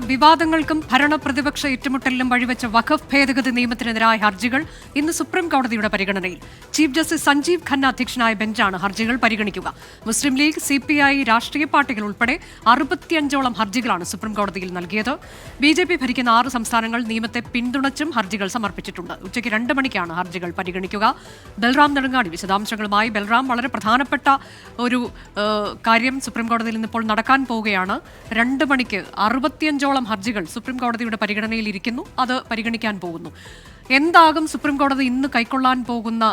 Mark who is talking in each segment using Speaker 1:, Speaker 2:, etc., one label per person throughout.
Speaker 1: വിവാദങ്ങൾക്കും ഭരണ പ്രതിപക്ഷ ഏറ്റുമുട്ടലിലും വഴിവെച്ച വഖഫ് ഭേദഗതി നിയമത്തിനെതിരായ ഹർജികൾ ഇന്ന് സുപ്രീം കോടതിയുടെ പരിഗണനയിൽ. ചീഫ് ജസ്റ്റിസ് സഞ്ജീവ് ഖന്ന അധ്യക്ഷനായ ബെഞ്ചാണ് ഹർജികൾ പരിഗണിക്കുക. Muslim League C P I രാഷ്ട്രീയ പാർട്ടികൾ ഉൾപ്പെടെ അറുപത്തിയഞ്ചോളം ഹർജികളാണ് സുപ്രീം കോടതിയിൽ നൽകിയത്. ബി ജെ പി ഭരിക്കുന്ന ആറ് സംസ്ഥാനങ്ങൾ നിയമത്തെ പിന്തുണച്ചും ഹർജികൾ സമർപ്പിച്ചിട്ടുണ്ട്. ഉച്ചയ്ക്ക് രണ്ട് മണിക്കാണ് ഹർജികൾ പരിഗണിക്കുക. ബൽറാം നെടുങ്ങാടി വിശദാംശങ്ങളുമായി ബൽറാം വളരെ പ്രധാനപ്പെട്ട ഒരു കാര്യം സുപ്രീം കോടതിയിൽ ഇന്നിപ്പോൾ നടക്കാൻ പോവുകയാണ്. രണ്ട് മണിക്ക് അറുപത്തിയഞ്ചോളം ഹർജികൾ സുപ്രീം കോടതിയുടെ പരിഗണനയിൽ ഇരിക്കുന്നു. അത് പരിഗണിക്കാൻ പോകുന്നു. എന്താകും സുപ്രീം കോടതി ഇന്ന് കൈക്കൊള്ളാൻ പോകുന്ന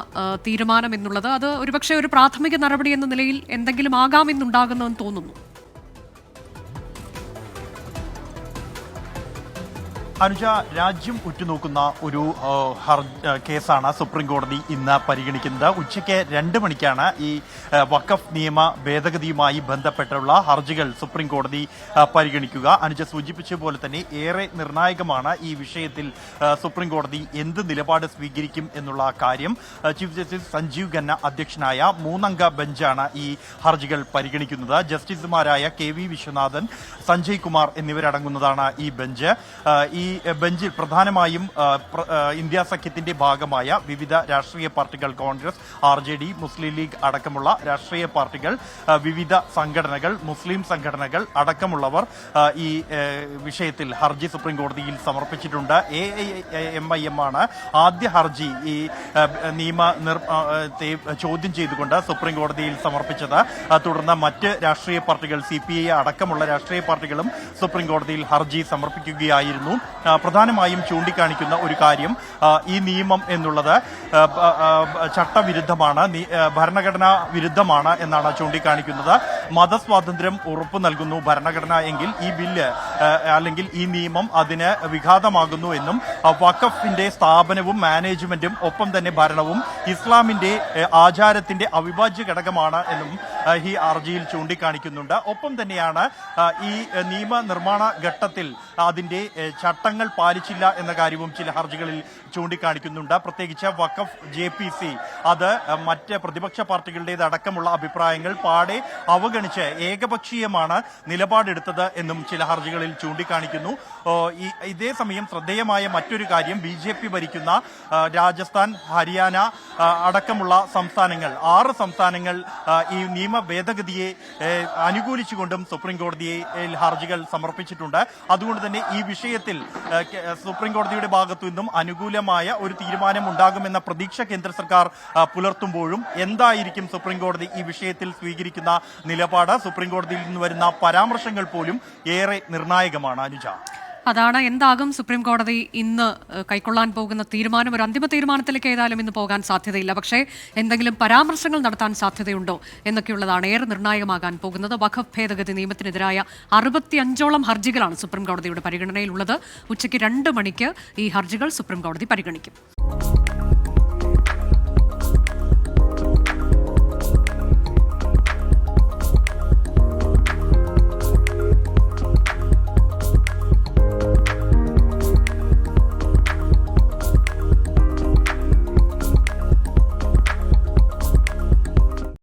Speaker 1: തീരുമാനം എന്നുള്ളത്? അത് ഒരുപക്ഷെ ഒരു പ്രാഥമിക നടപടി എന്ന നിലയിൽ എന്തെങ്കിലും ആകാമെന്നുണ്ടാകുന്നതെന്ന് തോന്നുന്നു.
Speaker 2: അനുജ രാജ്യം ഉറ്റുനോക്കുന്ന ഒരു കേസാണ് സുപ്രീം കോടതി ഇന്ന് പരിഗണിക്കുന്നത്. ഉച്ചയ്ക്ക് രണ്ട് മണിക്കാണ് ഈ വഖഫ് നിയമ ഭേദഗതിയുമായി ബന്ധപ്പെട്ടുള്ള ഹർജികൾ സുപ്രീം കോടതി പരിഗണിക്കുക. അനുജ സൂചിപ്പിച്ച പോലെ തന്നെ ഏറെ നിർണായകമാണ് ഈ വിഷയത്തിൽ സുപ്രീം കോടതി എന്ത് നിലപാട് സ്വീകരിക്കും എന്നുള്ള കാര്യം. ചീഫ് ജസ്റ്റിസ് സഞ്ജീവ് ഖന്ന അധ്യക്ഷനായ മൂന്നംഗ ബെഞ്ചാണ് ഈ ഹർജികൾ പരിഗണിക്കുന്നത്. ജസ്റ്റിസുമാരായ കെ വി വിശ്വനാഥൻ സഞ്ജയ് കുമാർ എന്നിവരടങ്ങുന്നതാണ് ഈ ബെഞ്ച്. ഈ ബെഞ്ചിൽ പ്രധാനമായും ഇന്ത്യ സഖ്യത്തിന്റെ ഭാഗമായ വിവിധ രാഷ്ട്രീയ പാർട്ടികൾ Congress R J D Muslim League അടക്കമുള്ള രാഷ്ട്രീയ പാർട്ടികൾ വിവിധ സംഘടനകൾ മുസ്ലിം സംഘടനകൾ അടക്കമുള്ളവർ ഈ വിഷയത്തിൽ ഹർജി സുപ്രീം കോടതിയിൽ സമർപ്പിച്ചിട്ടുണ്ട്. എ എം ഐ എം ആണ് ആദ്യ ഹർജി ഈ നിയമ ചോദ്യം ചെയ്തുകൊണ്ട് സുപ്രീം കോടതിയിൽ സമർപ്പിച്ചത്. തുടർന്ന് മറ്റ് രാഷ്ട്രീയ പാർട്ടികൾ സി അടക്കമുള്ള രാഷ്ട്രീയ പാർട്ടികളും സുപ്രീം കോടതിയിൽ ഹർജി സമർപ്പിക്കുകയായിരുന്നു. പ്രധാനമായും ചൂണ്ടിക്കാണിക്കുന്ന ഒരു കാര്യം ഈ നിയമം എന്നുള്ളത് ചട്ടവിരുദ്ധമാണ് ഭരണഘടനാ വിരുദ്ധമാണ് എന്നാണ് ചൂണ്ടിക്കാണിക്കുന്നത്. മതസ്വാതന്ത്ര്യം ഉറപ്പ് നൽകുന്നു ഭരണഘടന എങ്കിൽ ഈ ബില്ല് അല്ലെങ്കിൽ ഈ നിയമം അതിന് വിഘാതമാകുന്നു എന്നും വഖഫിന്റെ സ്ഥാപനവും മാനേജ്മെന്റും ഒപ്പം തന്നെ ഭരണവും ഇസ്ലാമിന്റെ ആചാരത്തിന്റെ അവിഭാജ്യ ഘടകമാണ് എന്നും ഈ ഹർജിയിൽ ചൂണ്ടിക്കാണിക്കുന്നുണ്ട്. ഒപ്പം തന്നെയാണ് ഈ നിയമ നിർമ്മാണ ഘട്ടത്തിൽ അതിന്റെ ചട്ടങ്ങൾ പാലിച്ചില്ല എന്ന കാര്യവും ചില ഹർജികളിൽ ചൂണ്ടിക്കാണിക്കുന്നുണ്ട്. പ്രത്യേകിച്ച് വഖഫ് ജെ പി സി അത് മറ്റ് പ്രതിപക്ഷ പാർട്ടികളുടേത് അടക്കമുള്ള അഭിപ്രായങ്ങൾ പാടെ അവഗണിച്ച് ഏകപക്ഷീയമാണ് നിലപാടെടുത്തത് എന്നും ചില ഹർജികളിൽ ചൂണ്ടിക്കാണിക്കുന്നു. ഇതേ സമയം ശ്രദ്ധേയമായ മറ്റൊരു കാര്യം ബി ജെ പി ഭരിക്കുന്ന രാജസ്ഥാൻ ഹരിയാന അടക്കമുള്ള സംസ്ഥാനങ്ങൾ ആറ് സംസ്ഥാനങ്ങൾ ഈ നിയമ ഭേദഗതിയെ അനുകൂലിച്ചുകൊണ്ടും സുപ്രീം കോടതിയെ ഹർജികൾ സമർപ്പിച്ചിട്ടുണ്ട്. അതുകൊണ്ട് തന്നെ ഈ വിഷയത്തിൽ സുപ്രീം കോടതിയുടെ ഭാഗത്തു നിന്നും അനുകൂലമായ ഒരു തീരുമാനം ഉണ്ടാകുമെന്ന പ്രതീക്ഷ കേന്ദ്ര സർക്കാർ പുലർത്തുമ്പോഴും എന്തായിരിക്കും സുപ്രീം കോടതി ഈ വിഷയത്തിൽ സ്വീകരിക്കുന്ന നിലപാട്? സുപ്രീം കോടതിയിൽ നിന്ന് വരുന്ന പരാമർശങ്ങൾ പോലും ഏറെ നിർണായകമാണ് അനുജ.
Speaker 1: അതാണ് എന്താകും സുപ്രീം കോടതി ഇന്ന് കൈക്കൊള്ളാൻ പോകുന്ന തീരുമാനം? ഒരു അന്തിമ തീരുമാനത്തിലേക്ക് ഏതായാലും ഇന്ന് പോകാൻ സാധ്യതയില്ല. പക്ഷേ എന്തെങ്കിലും പരാമർശങ്ങൾ നടത്താൻ സാധ്യതയുണ്ടോ എന്നൊക്കെയുള്ളതാണ് ഏറെ നിർണായകമാകാൻ പോകുന്നത്. വഖഫ് ഭേദഗതി നിയമത്തിനെതിരായ അറുപത്തിയഞ്ചോളം ഹർജികളാണ് സുപ്രീം കോടതിയുടെ പരിഗണനയിലുള്ളത്. ഉച്ചയ്ക്ക് രണ്ട് മണിക്ക് ഈ ഹർജികൾ സുപ്രീം കോടതി പരിഗണിക്കും.